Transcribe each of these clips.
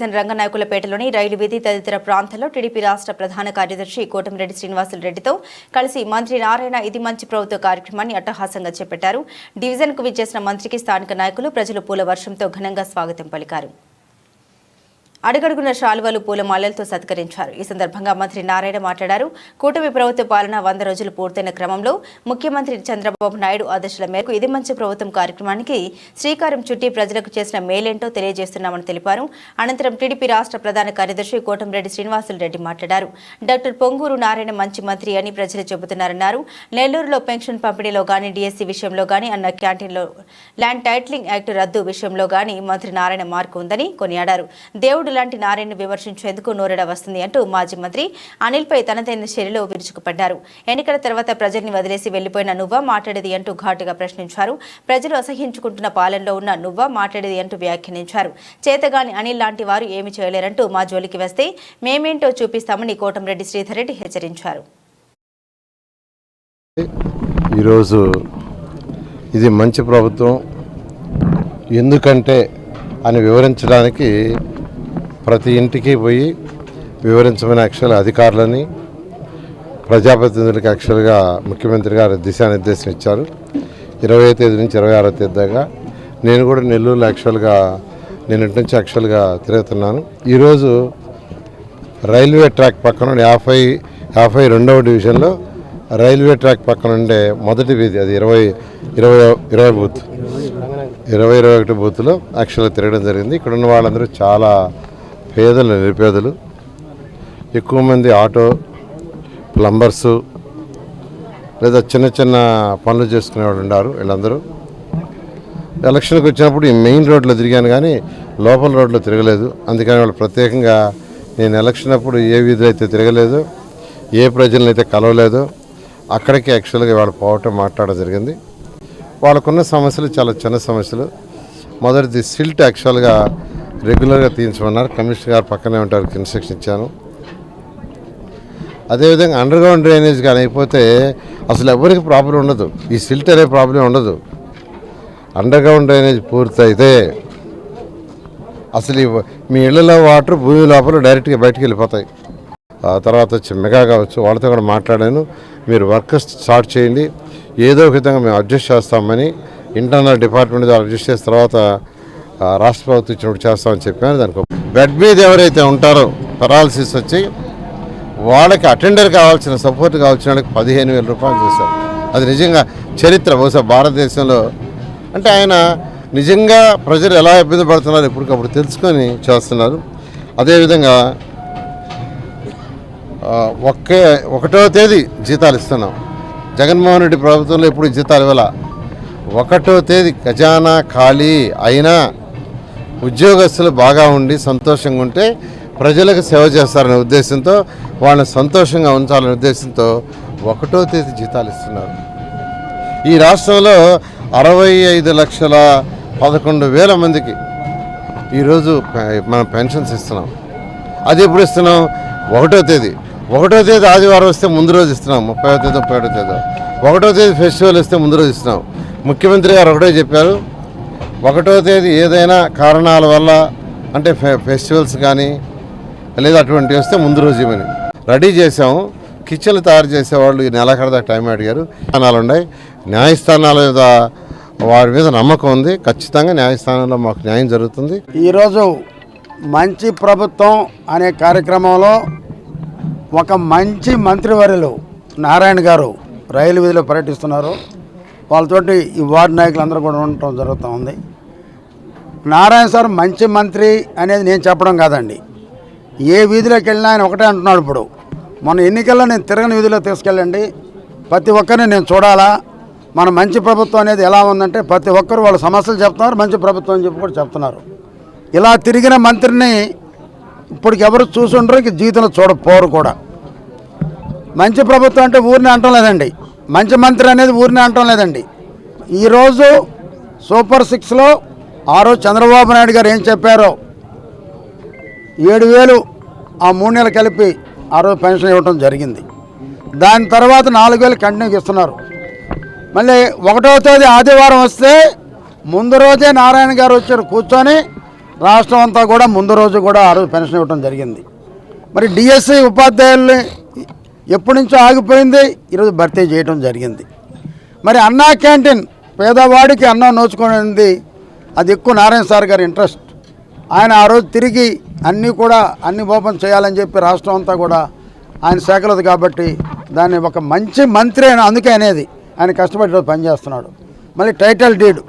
Division రంగనాయకులపేటలోని రైలు వీధి తదితర ప్రాంతాల్లో టీడీపీ రాష్ట్ర ప్రధాన కార్యదర్శి కోటమిరెడ్డి శ్రీనివాసులు రెడ్డితో కలిసి మంత్రి నారాయణ ఇది మంచి ప్రభుత్వ కార్యక్రమాన్ని అట్టహాసంగా చేపట్టారు. డివిజన్కు విచ్చేసిన మంత్రికి స్థానిక నాయకులు ప్రజలు పూల వర్షంతో ఘనంగా స్వాగతం పలికారు. అడుగడుగున శాలువలు పూలమాలలతో సత్కరించారు. ఈ సందర్భంగా మంత్రి నారాయణ మాట్లాడారు. కూటమి ప్రభుత్వ పాలన వంద రోజులు పూర్తయిన క్రమంలో ముఖ్యమంత్రి చంద్రబాబు నాయుడు ఆదేశాల మేరకు ఇది మంచి ప్రభుత్వం కార్యక్రమానికి శ్రీకారం చుట్టి ప్రజలకు చేసిన మేలేంటో తెలియజేస్తున్నామని తెలిపారు. అనంతరం టీడీపీ రాష్ట్ర ప్రధాన కార్యదర్శి కోటంరెడ్డి శ్రీనివాసులు రెడ్డి మాట్లాడారు. డాక్టర్ పొంగూరు నారాయణ మంచి మంత్రి అని ప్రజలు చెబుతున్నారన్నారు. నెల్లూరులో పెన్షన్ పంపిణీలో కానీ డిఎస్సీ విషయంలో కానీ అన్న క్యాంటీన్లో ల్యాండ్ టైటిలింగ్ యాక్ట్ రద్దు విషయంలో కానీ మంత్రి నారాయణ మార్కు ఉందని కొనియాడారు. దేవుడు లాంటి నారాయణను విమర్శించేందుకు నోరెడ వస్తుంది అంటూ మాజీ మంత్రి అనిల్పై తనదైన శైలిలో విరుచుకుపడ్డారు. ఎన్నికల తర్వాత ప్రజల్ని వదిలేసి వెళ్ళిపోయిన నువ్వా మాట్లాడేది అంటూ ఘాటుగా ప్రశ్నించారు. ప్రజలు అసహించుకుంటున్న పాలనలో ఉన్న నువ్వా మాట్లాడేది అంటూ వ్యాఖ్యానించారు. చేతగాని అనిల్ లాంటి వారు ఏమి చేయలేరంటూ మా జోలికి వస్తే మేమేంటో చూపిస్తామని కోటంరెడ్డి శ్రీధర్ రెడ్డి హెచ్చరించారు. ఈరోజు ఇది మంచి ప్రభుత్వం. ఎందుకంటే అని వివరించడానికి ప్రతి ఇంటికి పోయి వివరించమని యాక్చువల్ అధికారులని ప్రజాప్రతినిధులకు యాక్చువల్గా ముఖ్యమంత్రి గారు దిశానిర్దేశం ఇచ్చారు. ఇరవై తేదీ నుంచి ఇరవై ఆరో తేదీ దాకా నేను కూడా నెల్లూరులో యాక్చువల్గా నేను ఇంటి నుంచి యాక్చువల్గా తిరుగుతున్నాను. ఈరోజు రైల్వే ట్రాక్ పక్కన యాభై యాభై రెండవ డివిజన్లో రైల్వే ట్రాక్ పక్కన ఉండే మొదటి వీధి అది ఇరవై ఇరవై ఇరవై బూత్ ఇరవై ఇరవై ఒకటి బూత్లో యాక్చువల్గా తిరగడం జరిగింది. ఇక్కడ ఉన్న వాళ్ళందరూ చాలా పేదలు నిరుపేదలు ఎక్కువ మంది ఆటో ప్లంబర్సు లేదా చిన్న చిన్న పనులు చేసుకునే వాళ్ళు ఉన్నారు వీళ్ళందరూ. ఎలక్షన్కి వచ్చినప్పుడు ఈ మెయిన్ రోడ్లో తిరిగాను కానీ లోపల రోడ్లో తిరగలేదు. అందుకని వాళ్ళు ప్రత్యేకంగా నేను ఎలక్షన్ అప్పుడు ఏ విధులు అయితే తిరగలేదు ఏ ప్రజలను అయితే కలవలేదు అక్కడికి యాక్చువల్గా వాళ్ళు పోవటం మాట్లాడడం జరిగింది. వాళ్ళకున్న సమస్యలు చాలా చిన్న సమస్యలు. మొదటిది సిల్ట్ యాక్చువల్గా రెగ్యులర్గా తీయించమన్నారు. కమిషనర్ గారు పక్కనే ఉంటారు ఇన్స్ట్రక్షన్ ఇచ్చాను. అదేవిధంగా అండర్ గ్రౌండ్ డ్రైనేజ్ కానీ అయిపోతే అసలు ఎవరికి ప్రాబ్లం ఉండదు. ఈ సిల్ట్ అనే ప్రాబ్లం ఉండదు. అండర్ గ్రౌండ్ డ్రైనేజ్ పూర్తయితే అసలు ఈ మీ ఇళ్ళలో వాటర్ భూమి లోపల డైరెక్ట్గా బయటికి వెళ్ళిపోతాయి. ఆ తర్వాత వచ్చి మెగా కావచ్చు వాళ్ళతో కూడా మాట్లాడాను. మీరు వర్కర్స్ స్టార్ట్ చేయండి. ఏదో ఒక విధంగా మేము అడ్జస్ట్ చేస్తామని ఇంటర్నల్ డిపార్ట్మెంట్ ద్వారా అడ్జస్ట్ చేసిన తర్వాత రాష్ట్ర ప్రభుత్వం ఇచ్చినప్పుడు చేస్తామని చెప్పాను. దానికి బెడ్ మీద ఎవరైతే ఉంటారో పెరాలసిస్ వచ్చి వాళ్ళకి అటెండర్ కావాల్సిన సపోర్ట్ కావాల్సిన వాళ్ళకి పదిహేను వేల రూపాయలు చేశారు. అది నిజంగా చరిత్ర. బహుశా భారతదేశంలో అంటే ఆయన నిజంగా ప్రజలు ఎలా ఇబ్బంది పడుతున్నారు ఎప్పటికప్పుడు తెలుసుకొని చేస్తున్నారు. అదేవిధంగా ఒకే ఒకటో తేదీ జీతాలు ఇస్తున్నాం. జగన్మోహన్ రెడ్డి ప్రభుత్వంలో ఎప్పుడు జీతాలు ఇవ్వాల? ఒకటో తేదీ ఖజానా ఖాళీ అయినా ఉద్యోగస్తులు బాగా ఉండి సంతోషంగా ఉంటే ప్రజలకు సేవ చేస్తారనే ఉద్దేశంతో వాళ్ళని సంతోషంగా ఉంచాలనే ఉద్దేశంతో ఒకటో తేదీ జీతాలు ఇస్తున్నారు. ఈ రాష్ట్రంలో అరవై ఐదు లక్షల పదకొండు వేల మందికి ఈరోజు పె- మనం పెన్షన్స్ ఇస్తున్నాం. అది ఎప్పుడు ఇస్తున్నాం? ఒకటో తేదీ. ఒకటో తేదీ ఆదివారం వస్తే ముందు రోజు ఇస్తున్నాం. ముప్పై తేదీ ముప్పై ఒకటో తేదీ. ఒకటో తేదీ ఫెస్టివల్ వస్తే ముందు రోజు ఇస్తున్నాం. ముఖ్యమంత్రి గారు ఒకటే చెప్పారు ఒకటో తేదీ ఏదైనా కారణాల వల్ల అంటే ఫె ఫెస్టివల్స్ కానీ లేదా అటువంటివి వస్తే ముందు రోజు ఇవ్వని రెడీ చేసాము కిచెన్లు తయారు చేసేవాళ్ళు ఈ నెలాఖరు టైం అడిగారు. స్థానాలు ఉన్నాయి న్యాయస్థానాల మీద వారి మీద నమ్మకం ఉంది. ఖచ్చితంగా న్యాయస్థానంలో మాకు న్యాయం జరుగుతుంది. ఈరోజు మంచి ప్రభుత్వం అనే కార్యక్రమంలో ఒక మంచి మంత్రివర్యులు నారాయణ గారు రైలు వీధిలో పర్యటిస్తున్నారు. వాళ్ళతోటి ఈ వార్డు నాయకులందరూ కూడా ఉండటం జరుగుతూ ఉంది. నారాయణ సార్ మంచి మంత్రి అనేది నేను చెప్పడం కాదండి. ఏ వీధిలోకి వెళ్ళినా ఆయన ఒకటే అంటున్నాడు ఇప్పుడు. మన ఎన్నికల్లో నేను తిరగని వీధిలో తీసుకెళ్ళండి. ప్రతి ఒక్కరిని నేను చూడాలా? మన మంచి ప్రభుత్వం అనేది ఎలా ఉందంటే ప్రతి ఒక్కరు వాళ్ళ సమస్యలు చెప్తున్నారు మంచి ప్రభుత్వం అని చెప్పి కూడా చెప్తున్నారు. ఇలా తిరిగిన మంత్రిని ఇప్పటికి ఎవరు చూసుండరు ఇంక జీవితంలో చూడపోరు కూడా. మంచి ప్రభుత్వం అంటే ఊరిని అంటం లేదండి మంచి మంత్రి అనేది ఊరిని అంటం లేదండి. ఈరోజు సూపర్ సిక్స్లో ఆ రోజు చంద్రబాబు నాయుడు గారు ఏం చెప్పారో? ఏడు వేలు ఆ మూడు నెలలు కలిపి ఆ రోజు పెన్షన్ ఇవ్వడం జరిగింది. దాని తర్వాత నాలుగు వేలు కంటిన్యూకి ఇస్తున్నారు మళ్ళీ ఒకటవ తేదీ ఆదివారం వస్తే ముందు రోజే నారాయణ గారు వచ్చారు కూర్చొని రాష్ట్రం అంతా కూడా ముందు రోజు కూడా ఆ రోజు పెన్షన్ ఇవ్వడం జరిగింది. మరి డిఎస్సి ఉపాధ్యాయుల్ని ఎప్పటి నుంచో ఆగిపోయింది. ఈరోజు భర్తీ చేయడం జరిగింది. మరి అన్నా క్యాంటీన్ పేదవాడికి అన్నం నోచుకునేది అది ఎక్కువ నారాయణ సార్ గారి ఇంట్రెస్ట్. ఆయన ఆ రోజు తిరిగి అన్నీ కూడా అన్ని ఓపెన్ చేయాలని చెప్పి రాష్ట్రం అంతా కూడా ఆయన శాఖలది కాబట్టి దాన్ని ఒక మంచి మంత్రి అయినా అందుకే అనేది ఆయన కష్టపడి రోజు పనిచేస్తున్నాడు. మళ్ళీ టైటిల్ డీడ్.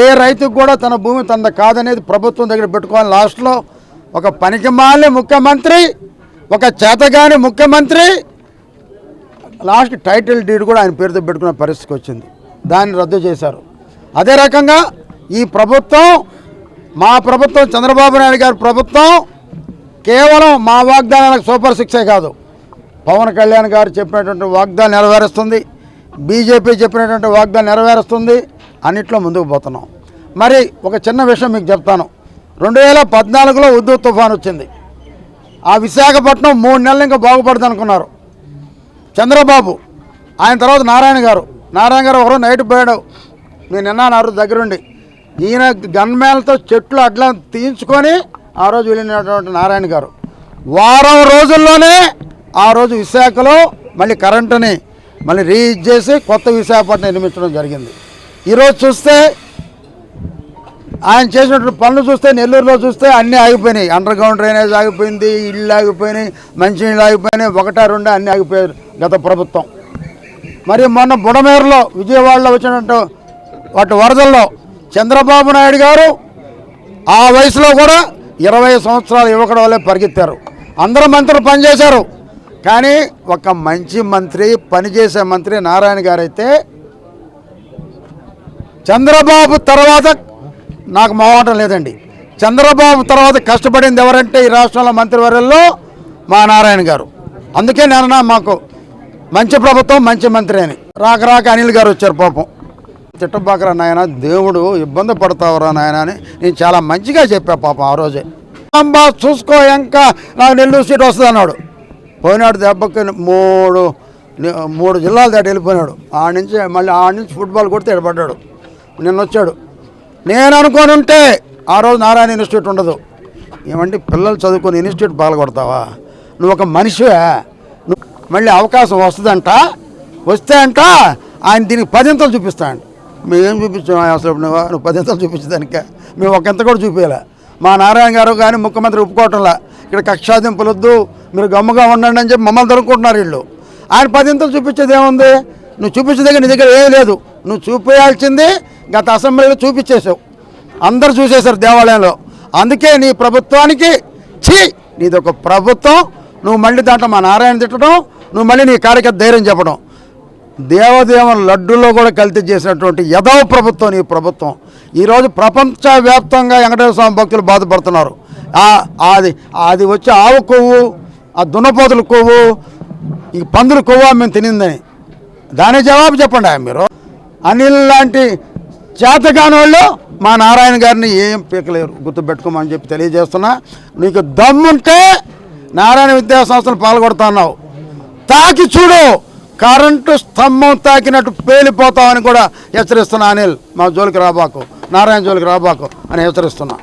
ఏ రైతుకు కూడా తన భూమి తన కాదనేది ప్రభుత్వం దగ్గర పెట్టుకోవాలి లాస్ట్లో ఒక పనికిమాలిన ముఖ్యమంత్రి ఒక చేతగాని ముఖ్యమంత్రి లాస్ట్ టైటిల్ డీడ్ కూడా ఆయన పేరుతో పెట్టుకునే పరిస్థితికి వచ్చింది. దాన్ని రద్దు చేశారు. అదే రకంగా ఈ ప్రభుత్వం మా ప్రభుత్వం చంద్రబాబు నాయుడు గారి ప్రభుత్వం కేవలం మా వాగ్దానాలకు సూపర్ సిక్సే కాదు. పవన్ కళ్యాణ్ గారు చెప్పినటువంటి వాగ్దానం నెరవేరుస్తుంది. బీజేపీ చెప్పినటువంటి వాగ్దానం నెరవేరుస్తుంది. అన్నిట్లో ముందుకు పోతున్నాం. మరి ఒక చిన్న విషయం మీకు చెప్తాను. రెండు వేల పద్నాలుగులో ఉద్దు తుఫాన్ వచ్చింది. ఆ విశాఖపట్నం మూడు నెలలు ఇంకా బాగుపడదనుకున్నారు. చంద్రబాబు ఆయన తర్వాత నారాయణ గారు. నారాయణ గారు ఒకరోజు నైట్ పోయాడు. నేను నిన్నాను దగ్గరుండి. ఈయన గన్మేలతో చెట్లు అట్లా తీయించుకొని ఆ రోజు వెళ్ళినటువంటి నారాయణ గారు. వారం రోజుల్లోనే ఆ రోజు విశాఖలో మళ్ళీ కరెంటుని మళ్ళీ రీచ్ చేసి కొత్త విశాఖపట్నం నిర్మించడం జరిగింది. ఈరోజు చూస్తే ఆయన చేసినటువంటి పనులు చూస్తే నెల్లూరులో చూస్తే అన్నీ ఆగిపోయినాయి. అండర్ గ్రౌండ్ డ్రైనేజ్ ఆగిపోయింది ఇళ్ళు ఆగిపోయినాయి మంచినీళ్ళు ఆగిపోయినాయి ఒకటా రెండు అన్నీ ఆగిపోయారు గత ప్రభుత్వం. మరి మొన్న బుడమేరులో విజయవాడలో వచ్చినట్టు వాటి వరదల్లో చంద్రబాబు నాయుడు గారు ఆ వయసులో కూడా ఇరవై సంవత్సరాలు యువకుడు వల్లే పరిగెత్తారు. అందరూ మంత్రులు పనిచేశారు. కానీ ఒక మంచి మంత్రి పనిచేసే మంత్రి నారాయణ గారైతే చంద్రబాబు తర్వాత నాకు మొహమాటం లేదండి. చంద్రబాబు తర్వాత కష్టపడింది ఎవరంటే ఈ రాష్ట్రంలో మంత్రివర్యంలో మా నారాయణ గారు. అందుకే నేను మాకు మంచి ప్రభుత్వం మంచి మంత్రి అని. రాక రాక అనిల్ గారు వచ్చారు పాపం. చిట్టబాకరా నాయన దేవుడు ఇబ్బంది పడతావురా నాయన అని నేను చాలా మంచిగా చెప్పా పాపం ఆ రోజే. అమ్మా చూసుకో ఇంకా నాకు నెల్లూరు సీట్ వస్తుంది అన్నాడు పోయినాడు దెబ్బకి మూడు మూడు జిల్లాలు దాటి వెళ్ళిపోయినాడు. ఆడ నుంచి మళ్ళీ ఆడ నుంచి ఫుట్బాల్ కొడితే ఎడబడ్డాడు నిన్న వచ్చాడు. నేను అనుకొని ఉంటే ఆ రోజు నారాయణ ఇన్స్టిట్యూట్ ఉండదు. ఏమంటే పిల్లలు చదువుకుని ఇన్స్టిట్యూట్ పాల్గొడతావా నువ్వు ఒక మనిషివే? మళ్ళీ అవకాశం వస్తుందంట వస్తే అంట ఆయన దీనికి పదింతలు చూపిస్తాడు మేమేం చూపించాం అసలు నువ్వు పదింతలు చూపించదానిక మేము ఒకంత కూడా చూపించలే. మా నారాయణ గారు కానీ ముఖ్యమంత్రి ఒప్పుకోవటంలా. ఇక్కడ కక్షాదింపులొద్దు మీరు గమ్ముగా ఉండండి అని చెప్పి మమ్మల్ని దొరుకుంటున్నారు వీళ్ళు. ఆయన పదింతలు చూపించేది ఏముంది? నువ్వు చూపించదగ్గర నీ దగ్గర ఏమీ లేదు. నువ్వు చూపించాల్సింది గత అసెంబ్లీలో చూపించేసావు అందరు చూసేశారు దేవాలయంలో. అందుకే నీ ప్రభుత్వానికి ఛీ! నీది ఒక ప్రభుత్వం నువ్వు మళ్ళీ దాంట్లో మా నారాయణ తిట్టడం నువ్వు మళ్ళీ నీ కార్యకర్త ధైర్యం చెప్పడం. దేవదేవుని లడ్డూల్లో కూడా కల్తీ చేసినటువంటి యదవ ప్రభుత్వం ఈ ప్రభుత్వం. ఈరోజు ప్రపంచవ్యాప్తంగా వెంకటేశ్వర స్వామి భక్తులు బాధపడుతున్నారు. అది అది వచ్చి ఆవు కొవ్వు ఆ దున్నపోతుల కొవ్వు ఈ పందుల కొవ్వు మేము తినిందని. దాని జవాబు చెప్పండి ఆయన మీరు. అనిల్ లాంటి చేతగాని వాళ్ళు మా నారాయణ గారిని ఏం పీకలేరు గుర్తుపెట్టుకోమని చెప్పి తెలియజేస్తున్నా. నీకు దమ్ముంటే నారాయణ విద్యా సంస్థలు పాల్గొడుతున్నావు తాకి చూడు కరెంటు స్తంభం తాకినట్టు పేలిపోతామని కూడా హెచ్చరిస్తున్నా అనిల్ మా జోలికి రాబాకు నారాయణ జోలికి రాబాకు అని హెచ్చరిస్తున్నా.